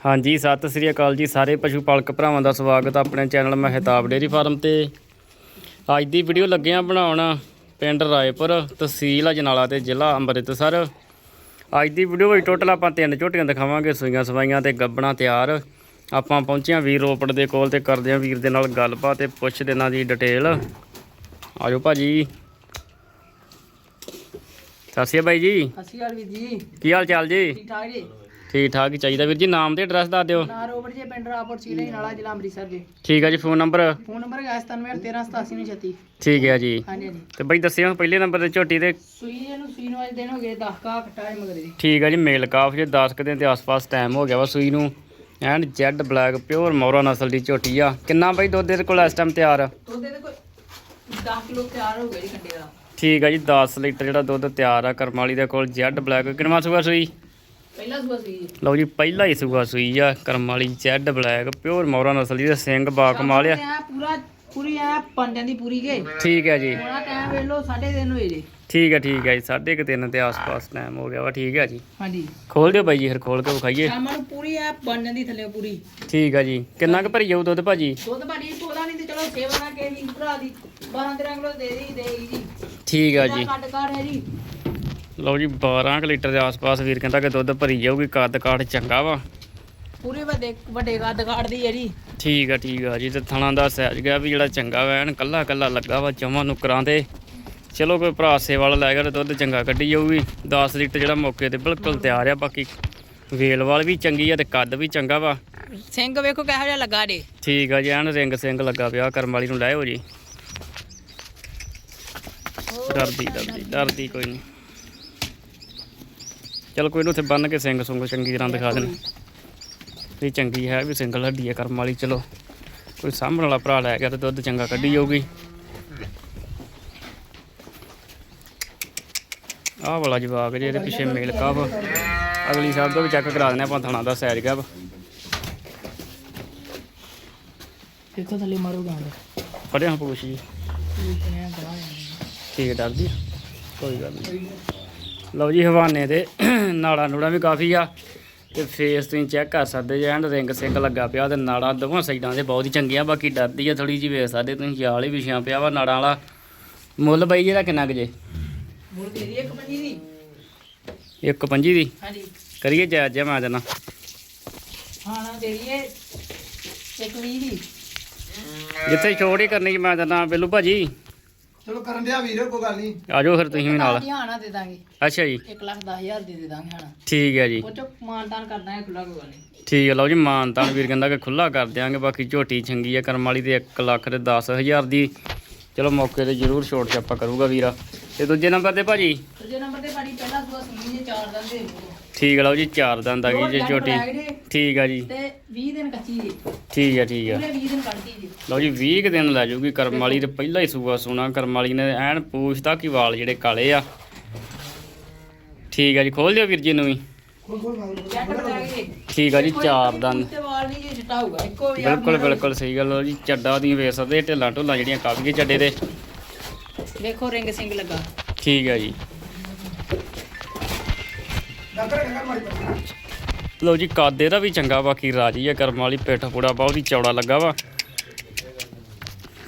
ਹਾਂਜੀ ਸਤਿ ਸ੍ਰੀ ਅਕਾਲ ਜੀ ਸਾਰੇ ਪਸ਼ੂ ਪਾਲਕ ਭਰਾਵਾਂ ਦਾ ਸਵਾਗਤ ਆ ਆਪਣੇ ਚੈਨਲ ਮਹਿਤਾਬ ਡੇਅਰੀ ਫਾਰਮ ਤੇ। ਅੱਜ ਦੀ ਵੀਡੀਓ ਲੱਗੇ ਆ ਬਣਾਉਣ ਪਿੰਡ ਰਾਏਪੁਰ ਤਹਿਸੀਲ ਅਜਨਾਲਾ ਤੇ ਜ਼ਿਲ੍ਹਾ ਅੰਮ੍ਰਿਤਸਰ। ਅੱਜ ਦੀ ਵੀਡੀਓ ਵਿੱਚ ਟੋਟਲ ਆਪਾਂ ਤਿੰਨ ਝੋਟੀਆਂ ਦਿਖਾਵਾਂਗੇ ਸੂਈਆਂ ਸਵਾਈਆਂ ਤੇ ਗੱਬਣਾ ਤਿਆਰ। ਆਪਾਂ ਪਹੁੰਚੇ ਹਾਂ ਵੀਰ ਰੋਪੜ ਦੇ ਕੋਲ ਤੇ ਕਰਦੇ ਹਾਂ ਵੀਰ ਦੇ ਨਾਲ ਗੱਲਬਾਤ ਤੇ ਪੁੱਛਦੇ ਇਹਨਾਂ ਦੀ ਡਿਟੇਲ ਆਜੋ ਭਾਜੀ। ਸਤਿ ਸ਼੍ਰੀ ਅਕਾਲ ਬਾਈ ਜੀ। ਸਤਿ ਸ਼੍ਰੀ ਅਕਾਲ ਵੀਰ ਜੀ। ਕੀ ਹਾਲ ਚਾਲ ਜੀ? ਠੀਕ ਠਾਕ ਜੀ? ਠੀਕ ਠਾਕ ਹੀ ਚਾਹੀਦਾ। ਵੀਰ ਜੀ ਨਾਮ ਤੇ ਐਡਰੈਸ ਦੱਸ ਦਿਓ। ਨਾ ਜੀ ਪਿੰਡ ਰਾਪੁਰ ਸੀਲੇ ਨਾਲਾ ਜ਼ਿਲ੍ਹਾ ਅੰਮ੍ਰਿਤਸਰ ਜੀ। ਠੀਕ ਹੈ ਜੀ ਫੋਨ ਨੰਬਰ? ਫੋਨ ਨੰਬਰ ਹੈ 9713878936 ਠੀਕ ਹੈ ਜੀ। ਹਾਂਜੀ ਹਾਂਜੀ। ਤੇ ਬਾਈ ਦੱਸਿਓ ਪਹਿਲੇ ਨੰਬਰ ਤੇ ਝੋਟੀ ਤੇ ਸੂਈ ਇਹਨੂੰ ਸੂਈ ਨੂੰ ਅੱਜ ਦਿਨ ਹੋ ਗਏ 10 ਕਾ ਘਟਾ ਹੈ ਮਗਰ ਜੀ। ਠੀਕ ਹੈ ਜੀ ਮੇਲ ਕਾਫ ਜੇ 10 ਕੁ ਦਿਨ ਦੇ ਆਸ-ਪਾਸ ਟਾਈਮ ਹੋ ਗਿਆ ਵਾ ਸੂਈ ਨੂੰ। And jet black pure Murrah ਨਸਲ ਦੀ ਝੋਟੀ ਆ। ਕਿੰਨਾ ਬਾਈ ਦੁੱਧ ਦੇ ਕੋਲ ਇਸ ਟਾਈਮ ਤਿਆਰ? ਆ ਦੁੱਧ ਦੇ ਕੋਈ 10 ਕਿਲੋ ਤਿਆਰ ਹੋ ਗਿਆ ਜੀ ਕੰਡੇ ਦਾ। ਠੀਕ ਹੈ ਜੀ 10 ਲੀਟਰ ਜਿਹੜਾ ਦੁੱਧ ਤਿਆਰ ਆ ਕਰਮ ਵਾਲੀ ਦੇ ਕੋਲ ਜੈਡ ਬਲੈਕ। ਕਿੰਨਵਾਂ ਸੂਆ ਸੂਈ? ਪਹਿਲਾ ਸੂਆ ਸੂਈ ਜੀ। ਲਓ ਜੀ ਪਹਿਲਾ ਹੀ ਸੂਆ ਸੂਈ ਆ ਕਰਮ ਵਾਲੀ ਜੈਡ ਬਲੈਕ ਪਿਓਰ ਮੌਰਾ ਨਸਲ ਦੀ ਤੇ ਸਿੰਘ ਬਾ ਕਮਾਲ ਆ ਐ ਪੂਰਾ ਪੂਰੀ ਐ ਪੰਜਾਂ ਦੀ ਪੂਰੀ ਕੇ। ਠੀਕ ਹੈ ਜੀ। ਹੁਣ ਟਾਈਮ ਵੇਖ ਲਓ 3:30 ਹੋਏ ਜੀ। ਠੀਕ ਹੈ ਠੀਕ ਹੈ ਜੀ ਸਾਢੇ ਕੁ ਤਿੰਨ ਦੇ ਆਸ-ਪਾਸ ਟਾਈਮ ਹੋ ਗਿਆ ਵਾ ਠੀਕ ਹੈ ਜੀ। ਹਾਂਜੀ। ਖੋਲ ਦਿਓ ਬਾਈ ਜੀ ਫਿਰ ਖੋਲ ਕੇ ਵਿਖਾਈਏ। ਸ਼ਾਮਾਂ ਨੂੰ ਪੂਰੀ ਐ ਪੰਜਾਂ ਦੀ ਥੱਲੇ ਪੂਰੀ। ਠੀਕ ਹੈ ਜੀ। ਕਿੰਨਾ ਕੁ ਭਰੀ ਜਾਊ ਦੁੱਧ ਭਾਜੀ? ਦੁੱਧ ਭਾਜੀ ਤੋਲਾ ਨਹੀਂ ਤੇ ਚਲੋ ਸੇਵਾ ਨਾ ਕੇ ਵੀ ਭਰਾ ਦੀ। 12 13 ਕਿਲੋ ਦੇ ਦੀ ਦੇਗੀ ਜੀ। ਠੀਕ ਹੈ ਜੀ। ਕੱਟ ਕਾੜ ਹੈ ਜੀ। ਲਓ ਜੀ 12 ਕੁ ਲੀਟਰ ਦੇ ਆਸ-ਪਾਸ ਵੀਰ ਕਹਿੰਦਾ ਕਿ ਦੁੱਧ ਭਰੀ ਜਾਊਗੀ ਕੱਦ ਕਾਠ ਚੰਗਾ ਵਾ। ਪੂਰੇ ਵੱਡੇ ਵੱਡੇ ਕੱਦ ਕਾੜਦੀ ਹੈ ਜੀ। ਠੀਕ ਆ ਠੀਕ ਆ ਜੀ ਤੇ ਥਣਾ ਦਾ ਸਾਈਜ਼ ਗਿਆ ਵੀ ਜਿਹੜਾ ਚੰਗਾ ਵਾ ਐਨ ਕੱਲਾ ਕੱਲਾ ਲੱਗਾ ਵਾ ਚਵਾਂ ਨੁਕਰਾਂ ਤੇ। ਚਲੋ ਕੋਈ ਭਰਾ ਸੇ ਵਾਲਾ ਲੈ ਗਿਆ ਤੇ ਦੁੱਧ ਚੰਗਾ ਕੱਢੀ ਜਾਊਗੀ। 10 ਲੀਟਰ ਜਿਹੜਾ ਮੌਕੇ ਤੇ ਬਿਲਕੁਲ ਤਿਆਰ ਆ ਬਾਕੀ ਵੇਲ ਵਾਲ ਵੀ ਚੰਗੀ ਆ ਤੇ ਕੱਦ ਵੀ ਚੰਗਾ ਵਾ। ਸਿੰਘ ਵੇਖੋ ਕਿਹੋ ਜਿਹਾ ਲੱਗਾ ਡੇ ਠੀਕ ਆ ਜੀ ਐਨ ਰਿੰਗ ਸਿੰਘ ਲੱਗਾ ਪਿਆ ਕਰਮ ਵਾਲੀ ਨੂੰ ਲੈ ਹੋ ਜੀ। ਡਰਦੀ ਡਰਦੀ ਡਰਦੀ ਕੋਈ ਨਹੀਂ ਚਲ ਕੋਈ ਨੂੰ ਉੱਥੇ ਬੰਨ ਕੇ ਸਿੰਘ ਸੁੰਗ ਚੰਗੀ ਤਰ੍ਹਾਂ ਦਿਖਾ ਦੇਣ। ਵੀ ਚੰਗੀ ਹੈ ਵੀ ਸਿੰਗਲ ਹੱਡੀ ਹੈ ਕਰਮ ਵਾਲੀ ਚਲੋ। ਕੋਈ ਸਾਹਮਣ ਵਾਲਾ ਭਰਾ ਲੈ ਗਿਆ ਤੇ ਦੁੱਧ ਚੰਗਾ ਕੱਢੀ ਜਾਊਗੀ। ਆਹ ਵਾਲਾ ਜਵਾਕ ਜੇ ਇਹਦੇ ਪਿੱਛੇ ਮੇਲ ਕਾਫ ਅਗਲੀ ਸਾਲ ਤੋਂ ਵੀ ਚੈੱਕ ਕਰਾ ਦਿੰਦੇ ਆਪਾਂ ਥਣਾ ਦਾ ਸਾਈਜ਼ ਗਾ ਦੇਖੋ ਥੱਲੇ ਮਾਰੋ ਗਾਂਡ ਪੜਿਆ ਪੂਛ ਜੀ। ਠੀਕ ਹੈ ਡਰਦੀ? ਕੋਈ ਗੱਲ ਨਹੀਂ ਲਓ ਜੀ ਹਵਾਨੇ ਦੇ ਨਾੜਾ ਨੂੜਾ ਵੀ ਕਾਫੀ ਆ ਤੇ ਫੇਸ ਤੁਸੀਂ ਚੈੱਕ ਕਰ ਸਕਦੇ ਜੇ ਐਂਡ ਰਿੰਗ ਸਿੰਘ ਲੱਗਾ ਪਿਆ ਤੇ ਨਾੜਾ ਦੋਵਾਂ ਸਾਈਡਾਂ ਤੇ ਬਹੁਤ ਹੀ ਚੰਗੀਆਂ ਬਾਕੀ ਡਰਦੀ ਆ ਥੋੜੀ ਜਿਹੀ ਵੇਖ ਸਕਦੇ ਤੁਸੀਂ ਜਾਲ ਹੀ ਵਿਛਿਆ ਪਿਆ ਵਾ ਨਾੜਾਂ ਵਾਲਾ। ਮੁੱਲ ਬਾਈ ਜਿਹਦਾ ਕਿੰਨਾ ਕੁ ਜੇ। ਦੇ ਦੀ ਇੱਕ ਪੰਜੀ ਦੀ। ਇੱਕ ਪੰਜੀ ਦੀ? ਹਾਂਜੀ। ਕਰੀਏ ਜਾਇਜ਼ ਜਿਹਾ ਮੈਂ ਦੇਣਾ ਹਾਂ ਨਾ ਦੇ ਦਈਏ ਇੱਕ ਵੀਹ ਦੀ। ਜਿੱਥੇ ਛੋੜ ਹੀ ਕਰਨੀ ਮੈਂ ਦੇਣਾ ਬਿੱਲੂ ਭਾਜੀ। ਚਲੋ ਕਰਨ ਦਿਆ ਵੀਰ ਕੋਈ ਗੱਲ ਨਹੀਂ। ਆਜੋ ਫਿਰ ਤੁਸੀਂ ਵੀ ਨਾਲ। ਹਾਂ ਨਾ ਦੇ ਦਾਂਗੇ। ਅੱਛਾ ਜੀ। 1 ਲੱਖ 10 ਹਜ਼ਾਰ ਦੇ ਦੇ ਦਾਂਗੇ ਹਾਂ ਠੀਕ ਹੈ ਜੀ। ਉਹ ਚੋਂ ਮਾਨਦਾਨ ਕਰਦਾ ਹੈ ਖੁੱਲਾ ਕੋਈ ਗੱਲ ਨਹੀਂ। ਠੀਕ ਹੈ ਲਓ ਜੀ ਮਾਨਤਾਨ ਵੀਰ ਕਹਿੰਦਾ ਕਿ ਖੁੱਲਾ ਕਰ ਦਿਆਂਗੇ ਬਾਕੀ ਝੋਟੀ ਚੰਗੀ ਹੈ ਕਰਮ ਵਾਲੀ ਤੇ 1 ਲੱਖ ਤੇ 10000 ਦੀ। ਚਲੋ ਮੌਕੇ ਤੇ ਜ਼ਰੂਰ ਛੋਟ ਛਾਪਾ ਕਰੂਗਾ ਵੀਰਾ। ਤੇ ਦੂਜੇ ਨੰਬਰ ਤੇ ਭਾਜੀ? ਦੂਜੇ ਨੰਬਰ ਤੇ ਬਾੜੀ ਪਹਿਲਾ ਸੂਆ ਸੂਈ ਜੇ ਚਾਰ ਦੰਦ ਦੇ। ਠੀਕ ਹੈ ਲਓ ਜੀ ਚਾਰ ਦੰਦ ਆ ਗਈ ਜੇ ਝੋਟੀ। ਠੀਕ ਆ ਜੀ। ਤੇ 20 ਦਿਨ ਕੱਚੀ ਜੀ। ਠੀਕ ਹੈ ਠੀਕ ਹੈ ਪੂਰੇ 20 ਦਿਨ ਕੱਢਦੀ ਜੀ। ਲਓ ਜੀ 20 ਕੁ ਦਿਨ ਲੈ ਜਾਊਗੀ ਕਰਮ ਵਾਲੀ ਤੇ ਪਹਿਲਾ ਹੀ ਸੂਆ ਸੋਨਾ ਕਰਮ ਵਾਲੀ ਨੇ ਐਨ ਪੂਛ ਤੱਕ ਹੀ ਵਾਲ ਜਿਹੜੇ ਕਾਲੇ ਆ। ਠੀਕ ਹੈ ਜੀ ਖੋਲ ਦਿਓ ਵੀਰ ਜੀ ਨੂੰ ਵੀ ਕੇ ਠੀਕ ਆ ਜੀ ਚਾਰ ਦੰਦ। ਤੇ ਵਾਲ ਨਹੀਂ ਜੀ ਚਿੱਟਾ ਹੋਊਗਾ ਇੱਕੋ ਵੀ ਬਿਲਕੁਲ ਬਿਲਕੁਲ ਸਹੀ ਗੱਲ ਆ ਜੀ ਚੱਡਾ ਦੀ ਵੇਖ ਸਕਦੇ ਢਿੱਲਾਂ ਢੁੱਲਾਂ ਜਿਹੜੀਆਂ ਕਾਫੀ ਚੱਡੇ ਦੇ। ਦੇਖੋ ਰਿੰਗ ਸਿੰਘ ਲੱਗਾ। ਠੀਕ ਹੈ ਜੀ। ਡਾਕਟਰ ਕਹਿੰਦਾ ਮਾਰੀ ਪੱਟੀ ਲਓ ਜੀ ਕਾਦੇ ਦਾ ਵੀ ਚੰਗਾ ਬਾਕੀ ਰਾਜੀ ਆ ਕਰਮ ਵਾਲੀ ਪਿੱਠ ਪੂੜਾ ਬਹੁਤ ਹੀ ਚੌੜਾ ਲੱਗਾ ਵਾ।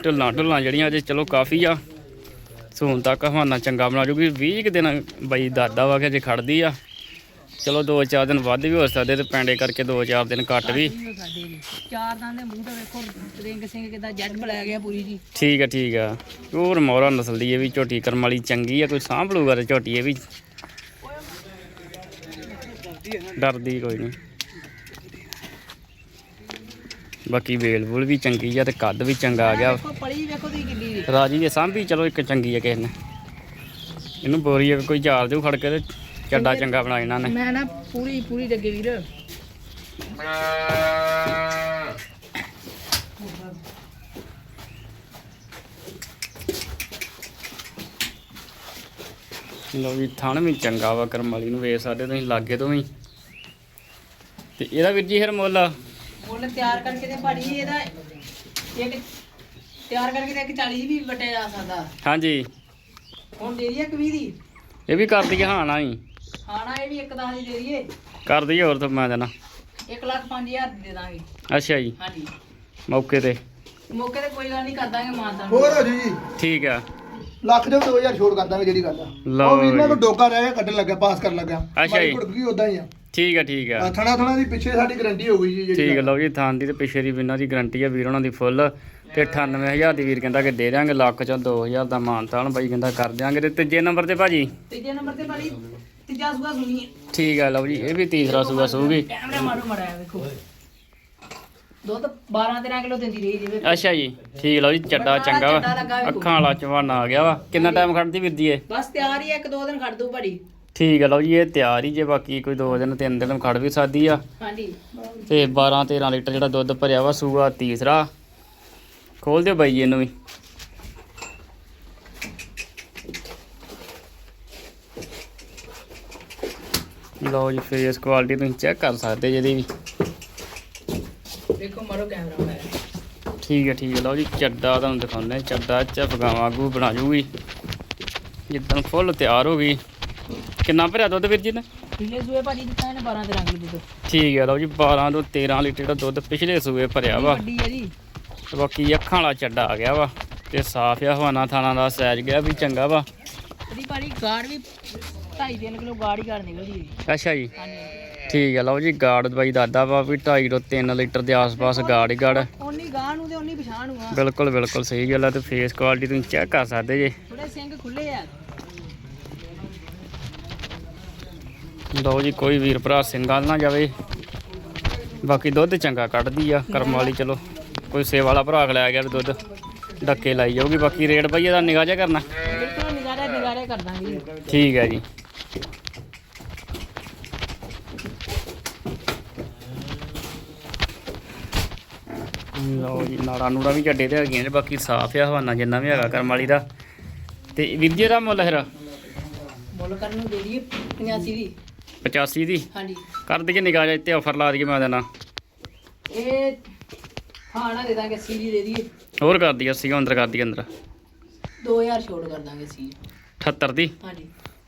ਢੁੱਲਾਂ ਢੁੱਲਾਂ ਜਿਹੜੀਆਂ ਅਜੇ ਚਲੋ ਕਾਫੀ ਆ। ਸੋਨ ਤੱਕ ਹਵਾਨਾ ਚੰਗਾ ਬਣਾ ਜੂਗੀ। 20 ਕੁ ਦਿਨ ਬਈ ਦਾਦਾ ਵਾ ਕਿ ਅਜੇ ਖੜਦੀ ਆ। ਚਲੋ 2-4 ਦਿਨ ਵੱਧ ਵੀ ਹੋ ਸਕਦੇ ਤੇ ਪੈਂਡੇ ਕਰਕੇ 2-4 ਦਿਨ ਘੱਟ ਵੀ। ਚਾਰ ਦੰਦ ਦੇ ਮੂੰਹ ਤੇ ਵੇਖੋ ਰਿੰਗ ਸਿੰਘ ਕਿਦਾਂ ਜੱਟ ਬਲੈ ਗਿਆ ਪੂਰੀ ਜੀ। ਠੀਕ ਆ ਠੀਕ ਆ। ਹੋਰ ਮੋਹਰਾ ਨਸਲ ਦੀ ਇਹ ਵੀ ਝੋਟੀ ਕਰਮ ਵਾਲੀ ਚੰਗੀ ਆ ਕੋਈ ਸਾਂਭ ਲੂਗਾ ਤੇ ਝੋਟੀ ਇਹ ਵੀ ਡਰਦੀ ਕੋਈ ਨਹੀਂ ਬਾਕੀ ਵੇਲ ਵੂਲ ਵੀ ਚੰਗੀ ਆ ਤੇ ਕੱਦ ਵੀ ਚੰਗਾ ਆ ਗਿਆ। ਵੇਖੋ ਕਿੱਡੀ ਰਾਜੀ ਦੇ ਸਾਂਭੀ ਚਲੋ ਇੱਕ ਚੰਗੀ ਆ ਕਿਸੇ ਨੇ। ਇਹਨੂੰ ਬੋਰੀ ਕੋਈ ਚਾਰ ਦਿਓ ਖੜ ਕੇ ਤੇ ਚੱਡਾ ਚੰਗਾ ਬਣਾ ਇਹਨਾਂ ਨੇ। ਮੈਂ ਨਾ ਪੂਰੀ ਪੂਰੀ ਲੱਗੇ ਵੀਰ। ਲਓ ਵੀ ਥਣ ਵੀ ਚੰਗਾ ਵਾ ਕਰਮ ਵਾਲੀ ਨੂੰ ਵੇਖ ਸਕਦੇ ਤੁਸੀਂ ਲਾਗੇ ਤੋਂ ਵੀ। ਤੇ ਇਹਦਾ ਵੀਰ ਜੀ ਫਿਰ ਮੁੱਲ? ਮੁੱਲ ਤਿਆਰ ਕਰਕੇ ਤੇ ਭਾੜੀ ਇਹਦਾ ਇੱਕ ਤਿਆਰ ਕਰਕੇ ਤੇ ਇੱਕ 40 ਵੀ ਵਟਿਆ ਜਾ ਸਕਦਾ। ਹਾਂਜੀ। ਹੁਣ ਦੇ ਦਈਏ ਇੱਕ 20 ਦੀ। ਇਹ ਵੀ ਕਰ ਦਈਏ ਹਾਂ ਨਾ ਹੀ ਖਾਣਾ ਇਹ ਵੀ ਇੱਕ 10 ਦੀ ਦੇ ਦਈਏ। ਕਰ ਦਈਏ ਹੋਰ ਤਾਂ ਮੈਂ ਦੇਣਾ। 1 ਲੱਖ 5000 ਦੀ ਦਾਂਗੇ। ਅੱਛਾ ਜੀ। ਹਾਂਜੀ। ਮੌਕੇ ਤੇ। ਮੌਕੇ ਤੇ ਕੋਈ ਗੱਲ ਨਹੀਂ ਕਰ ਦਾਂਗੇ ਮਾਨਤਾ ਹੋਰ ਹੋ ਜੀ ਜੀ। ਠੀਕ ਆ। ਲੱਖ ਦੇ 2000 ਛੋੜ ਕਰ ਦਾਂਗੇ ਜਿਹੜੀ ਗੱਲ ਆ। ਉਹ ਵੀਰ ਨਾਲ। ਕੋ ਡੋਕਾ ਰਹਿ ਗਿਆ ਕੱਢਣ ਲੱਗਾ ਪਾਸ ਕਰਨ ਲੱਗਾ ਅੱਛਾ ਜੀ। ਗਈ ਉਦਾਂ ਹੀ ਆ। ਠੀਕ ਆ ਠੀਕ ਆ। ਥਣਾ ਥਣਾ ਦੀ ਪਿੱਛੇ ਸਾਡੀ ਗਾਰੰਟੀ ਹੋ ਗਈ ਜੀ ਜਿਹੜੀ ਠੀਕ। ਲਓ ਜੀ ਥਾਂ ਦੀ ਤੇ ਪਿੱਛੇ ਦੀ ਵੀ ਇਹਨਾਂ ਦੀ ਗਰੰਟੀ ਆ ਵੀਰ ਉਹਨਾਂ ਦੀ ਫੁੱਲ ਤੇ 98000 ਦੀ ਵੀਰ ਕਹਿੰਦਾ ਕਿ ਦੇ ਦਿਆਂਗੇ ਲੱਖ ਚੋਂ 2000 ਦਾ ਮਾਨਤਾਨ ਬਾਈ ਕਹਿੰਦਾ ਕਰ ਦਿਆਂਗੇ ਤੇ ਤੀਜੇ ਨੰਬਰ ਤੇ ਭਾਜੀ? ਤੀਜੇ ਨੰਬਰ ਤੇ ਭਾਜੀ ਤੀਜਾ ਸੂਆ ਸੁਣੀਏ ਠੀਕ ਆ ਲਓ ਜੀ ਇਹ ਵੀ ਤੀਸਰਾ ਸੂਆ ਸੂਗੀ। ਕੈਮਰਾ ਮਾਰੋ ਮੜਾਇਆ ਵੇਖੋ। ਦੁੱਧ 12 13 ਕਿਲੋ ਦਿੰਦੀ ਰਹੀ ਜਿਵੇਂ ਅੱਛਾ ਜੀ ਠੀਕ ਲਓ ਜੀ ਚੱਡਾ ਚੰਗਾ ਵਾ। ਅੱਖਾਂ ਵਾਲਾ ਚਵਾਨਾ ਆ ਗਿਆ ਵਾ। ਕਿੰਨਾ ਟਾਈਮ ਖੜਦੀ ਜੀ ਇਹ ਬਸ ਤਿਆਰ ਹੀ ਆ, ਇੱਕ ਦੋ ਦਿਨ ਖੜ ਦੂ ਠੀਕ ਆ ਲਓ ਜੀ ਇਹ ਤਿਆਰ ਹੀ ਜੇ ਬਾਕੀ ਕੋਈ 2 ਦਿਨ 3 ਦਿਨ ਖੜ ਵੀ ਸਕਦੀ ਆ। ਹਾਂਜੀ। ਤੇ 12 13 ਲੀਟਰ ਜਿਹੜਾ ਦੁੱਧ ਭਰਿਆ ਵਾ ਸੂਆ ਤੀਸਰਾ। ਖੋਲ ਦਿਓ ਬਾਈ ਜੀ ਇਹਨੂੰ ਵੀ। ਲਓ ਜੀ ਫੇਸ ਕੁਆਲਿਟੀ ਤੁਸੀਂ ਚੈੱਕ ਕਰ ਸਕਦੇ ਜਿਹਦੀ ਵੀ। ਵੇਖੋ ਮਾਰੋ ਕੈਮਰਾ ਮਾਰਿਆ ਠੀਕ ਹੈ ਠੀਕ ਹੈ। ਲਓ ਜੀ ਚੱਡਾ ਤੁਹਾਨੂੰ ਦਿਖਾਉਂਦੇ। ਚੱਡਾ ਚਪਗਾਵਾਂ ਵਾਂਗੂ ਬਣਾ ਜੂਗੀ। ਜਿੱਦਣ ਫੁੱਲ ਤਿਆਰ ਹੋ ਗਈ। ਕਿੰਨਾ ਭਰਿਆ ਦੁੱਧ ਵੀਰ ਜੀ ਨੇ? ਪਿਛਲੇ ਸੂਏ ਭਾਜੀ ਦਿੱਤਾ ਇਹਨੇ 12 13 ਕਿਲੋ ਦੁੱਧ। ਠੀਕ ਹੈ ਲਓ ਜੀ 12 ਤੋਂ 13 ਲੀਟਰ ਦਾ ਦੁੱਧ ਪਿਛਲੇ ਸੂਏ ਭਰਿਆ ਵਾ। ਵੱਡੀ ਹੈ ਜੀ। ਬਾਕੀ ਅੱਖਾਂ ਵਾਲਾ ਚੱਡਾ ਆ ਗਿਆ ਵਾ। ਤੇ ਸਾਫ਼ ਆ ਹਵਾਨਾ ਥਾਣਾ ਦਾ ਸਾਈਜ਼ ਗਿਆ ਵੀ ਚੰਗਾ ਵਾ। ਇਹਦੀ ਭਾਜੀ ਗਾੜ ਵੀ 2.5 3 ਕਿਲੋ ਗਾੜ ਹੀ ਗਾੜ ਨਿਕਲਦੀ ਹੈ ਅੱਛਾ ਜੀ। ਹਾਂਜੀ। ਠੀਕ ਹੈ ਲਓ ਜੀ ਗਾੜ ਦਵਾਈ ਦਾਦਾ ਵਾ ਵੀ 2.5 ਤੋਂ 3 ਲੀਟਰ ਦੇ ਆਸ-ਪਾਸ ਗਾੜ ਹੀ ਗਾੜ ਉਨੀ ਗਾਂ ਨੂੰ ਤੇ ਉਨੀ ਪਛਾਣ ਨੂੰ ਆ। ਬਿਲਕੁਲ ਬਿਲਕੁਲ ਸਹੀ ਗੱਲ ਆ ਤੇ ਫੇਸ ਕੁਆਲਿਟੀ ਤੁਸੀਂ ਚੈੱਕ ਕਰ ਸਕਦੇ ਜੇ। ਥੋੜੇ ਸਿੰਘ ਖੁੱਲੇ ਆ। ਲਓ ਜੀ ਕੋਈ ਵੀਰ ਭਰਾ ਸਿੰਗਲ ਨਾ ਜਾਵੇ। ਬਾਕੀ ਦੁੱਧ ਚੰਗਾ ਕੱਢਦੀ ਆ ਕਰਮ ਵਾਲੀ ਚਲੋ। ਕੋਈ ਸੇਵਾ ਵਾਲਾ ਭਰਾ ਲੈ ਗਿਆ ਦੁੱਧ ਡੱਕੇ ਲਾਈ ਜਾਊਗੀ। ਬਾਕੀ ਰੇਟ ਭਾਈ ਇਹਦਾ ਨਿਗਾਹ ਕਰਨਾ। ਬਿਲਕੁਲ ਨਿਗਾਰੇ ਨਿਗਾਰੇ ਕਰ ਦਾਂਗੇ ਠੀਕ ਹੈ ਜੀ। ਲਓ ਜੀ ਨਾੜਾ ਨੂੜਾ ਵੀ ਚੱਡੇ ਤੇ ਹੈਗੀਆਂ ਨੇ ਬਾਕੀ ਸਾਫ਼ ਆ ਹਵਾਨਾ ਜਿੰਨਾ ਵੀ ਹੈਗਾ ਕਰਮ ਵਾਲੀ ਦਾ। ਤੇ ਵੀਰ ਜੀ ਦਾ ਮੁੱਲ ਫਿਰ? ਮੁੱਲ ਕਰਨ ਨੂੰ ਦੇ ਦਈਏ 85 ਦੀ। 85 ਦੀ? ਹਾਂਜੀ। ਕਰ ਦਈਏ ਨਿਗਾਹ ਜਿਹਾ ਤੇ ਆਫਰ ਲਾ ਦਈਏ ਮੈਂ ਦੇਣਾ ਇਹ ਹਾਂ ਨਾ ਦੇ ਦਾਂਗੇ 80 ਦੀ ਦੇ ਦਈਏ। ਹੋਰ ਕਰ ਦਈਏ 80 ਅੰਦਰ ਕਰ ਦਈਏ ਅੰਦਰ। 2000 ਛੋੜ ਕਰ ਦਾਂਗੇ ਸੀ 78 ਦੀ? ਹਾਂਜੀ।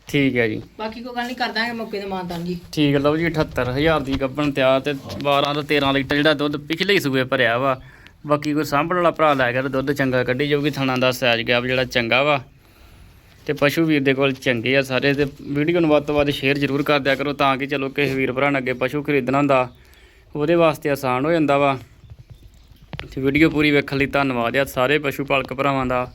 ਠੀਕ ਹੈ ਜੀ। ਬਾਕੀ ਕੋਈ ਗੱਲ ਨਹੀਂ ਕਰ ਦਾਂਗੇ ਮੌਕੇ ਤੇ ਮਾਨਤਾਨ ਜੀ। ਠੀਕ ਹੈ ਲਓ ਜੀ 78000 ਦੀ ਗੱਬਣ ਤਿਆਰ ਤੇ 12 ਤੋਂ 13 ਲੀਟਰ ਜਿਹੜਾ ਦੁੱਧ ਪਿਛਲੇ ਹੀ ਸੂਏ ਭਰਿਆ ਵਾ। ਬਾਕੀ ਕੋਈ ਸਾਂਭਣ ਵਾਲਾ ਭਰਾ ਲੈ ਗਿਆ ਤੇ ਦੁੱਧ ਚੰਗਾ ਕੱਢੀ ਜਾਊਗੀ ਥਣਾ ਦਾ ਸਾਈਜ਼ ਗਿਆ ਜਿਹੜਾ ਚੰਗਾ ਵਾ। ਤੇ ਪਸ਼ੂ ਵੀਰ ਦੇ ਕੋਲ ਚੰਗੇ ਆ ਸਾਰੇ ਤੇ ਵੀਡੀਓ ਨੂੰ ਵੱਧ ਤੋਂ ਵੱਧ ਸ਼ੇਅਰ ਜ਼ਰੂਰ ਕਰ ਦਿਆ ਕਰੋ ਤਾਂ ਕਿ ਚਲੋ ਕਿਸੇ ਵੀਰ ਭਰਾ ਨੇ ਅੱਗੇ ਪਸ਼ੂ ਖਰੀਦਣਾ ਹੁੰਦਾ ਉਹਦੇ ਵਾਸਤੇ ਆਸਾਨ ਹੋ ਜਾਂਦਾ ਵਾ। ਤੇ ਵੀਡੀਓ ਪੂਰੀ ਵੇਖਣ ਲਈ ਧੰਨਵਾਦ ਆ ਸਾਰੇ ਪਸ਼ੂ ਪਾਲਕ ਭਰਾਵਾਂ ਦਾ।